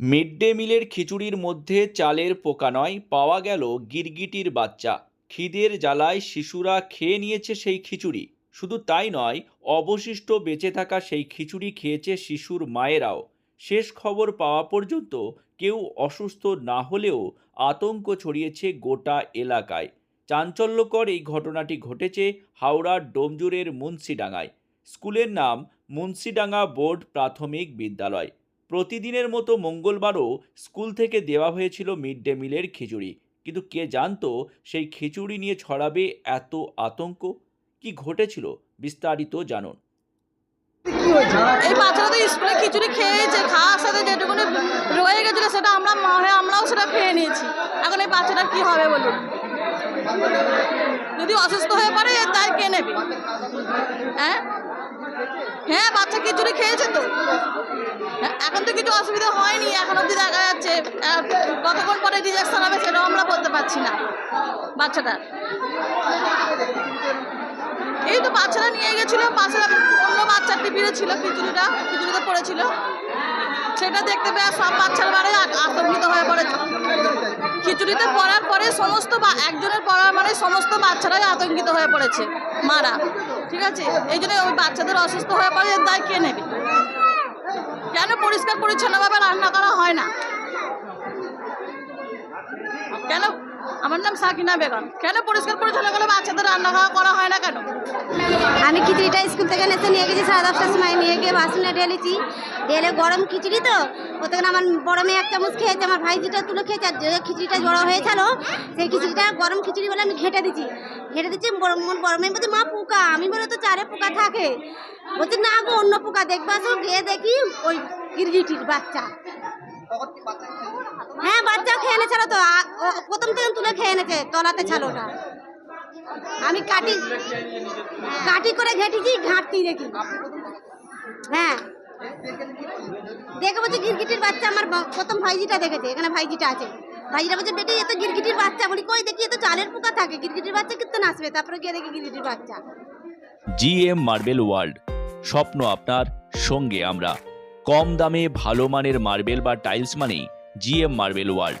Mid day মিলের খিচুড়ির মধ্যে চালের পোকা নয়, পাওয়া গেল গিরগিটির বাচ্চা। খিদের জ্বালায় শিশুরা খেয়ে নিয়েছে সেই খিচুড়ি। শুধু তাই নয়, অবশিষ্ট বেঁচে থাকা সেই খিচুড়ি খেয়েছে শিশুর মায়েরাও। শেষ খবর পাওয়া পর্যন্ত কেউ অসুস্থ না হলেও আতঙ্ক ছড়িয়েছে গোটা এলাকায়। চাঞ্চল্যকর এই ঘটনাটি ঘটেছে হাওড়ার ডোমজুরের মুন্সিডাঙ্গায়। স্কুলের নাম মুন্সিডাঙ্গা বোর্ড প্রাথমিক বিদ্যালয়। প্রতিদিনের মতো মঙ্গলবারও স্কুল থেকে দেওয়া হয়েছিল মিড ডে মিলের খিচুড়ি। কিন্তু কে জানতো সেই খিচুড়ি নিয়ে ছড়াবে এত আতঙ্ক? কি ঘটেছিল? বিস্তারিত জানুন। এই বাচ্চারা তো স্কুলে খিচুড়ি খেয়েছে, খাওয়ার সাথে যেটুকুনি রয়ে গেছিল সেটা আমরা আমরাও সেটা খেয়ে নিয়েছি। এখন এই বাচ্চাটা কি হবে বলুন? যদি অসুস্থ হয়ে পড়ে তাই কে নেবে? হ্যাঁ? হ্যাঁ বাচ্চা খিচুড়ি খেয়েছে তো হ্যাঁ, এখন তো কিছু অসুবিধা হয়নি এখন অবধি দেখা যাচ্ছে আহ, কতক্ষণ পরে রিজেকশন হবে সেটাও পারছি না। বাচ্চাটা। এই তো বাচ্চারা নিয়ে গেছিল পাশে অন্য বাচ্চার টিফিনে ছিল খিচুড়িটা, খিচুড়িতে পড়েছিল। সেটা দেখতে পেয়ে সব বাচ্চার বারে আতঙ্কিত হয়ে পড়েছে খিচুড়িতে পড়ার পরে সমস্ত একজনের পড়ার মানে সমস্ত বাচ্চারাই আতঙ্কিত হয়ে পড়েছে, মারা। ঠিক আছে? এই জন্য ওই বাচ্চাদের অসুস্থ হয়ে পড়ে দায় কে নেবে? কেন পরিষ্কার পরিচ্ছন্নভাবে রান্না করা হয় না? কেন আমার নাম সাকিনা বেগম। কেন পরিষ্কার পরিচ্ছন্ন করে বাচ্চাদের রান্না খাওয়া করা হয় না কেন? আমি খিচুড়িটা স্কুল থেকে নেতে নিয়ে গেছি সাড়ে দশটার সময়, নিয়ে গিয়ে বাসনে ঢেলেছি ঢেলে গরম খিচুড়ি তো, ওতে আমার বড় মেয়ে এক চামচ খেয়েছে, আমার ভাইজিটা তুলে খেয়েছে, আর যে খিচুড়িটা জড়ো হয়েছিল, সেই খিচুড়িটা গরম খিচুড়ি বলে আমি ঘেটে দিচ্ছি ঘেটে দিচ্ছি, বড় বড় মেয়ে বলছে, মা, পোকা। আমি বলে, তো চারে পোকা থাকে। বলছে, না গো, অন্য পোকা, দেখবা তো গিয়ে দেখি ওই গিরগিটির বাচ্চা। খেয়ে এনেছিল তো প্রথম থেকে তুলে খেয়ে এনেছে, তলাতে ছিল ওটা আমি কাটি কাটি করে ঘেটেছি, ঘাঁটতি দেখি। হ্যাঁ। দেখে বলছে গিরগিটির বাচ্চা আমার প্রথম ভাইজিটা দেখেছে, এখানে ভাইজিটা আছে। ভাইজিটা বলছে, বেটি এত গিরগিটির বাচ্চা। বলি, কই দেখি, এ তো চালের পোকা থাকে। গিরগিটির বাচ্চা কিন্তু নাচবে তারপরে গিয়ে দেখি গিরগিটির বাচ্চা। জিএম মার্বেল ওয়ার্ল্ড, স্বপ্ন আপনার সঙ্গে আমরা। কম দামে ভালো মানের মার্বেল বা টাইলস মানেই জিএম মার্বেল ওয়ার্ল্ড।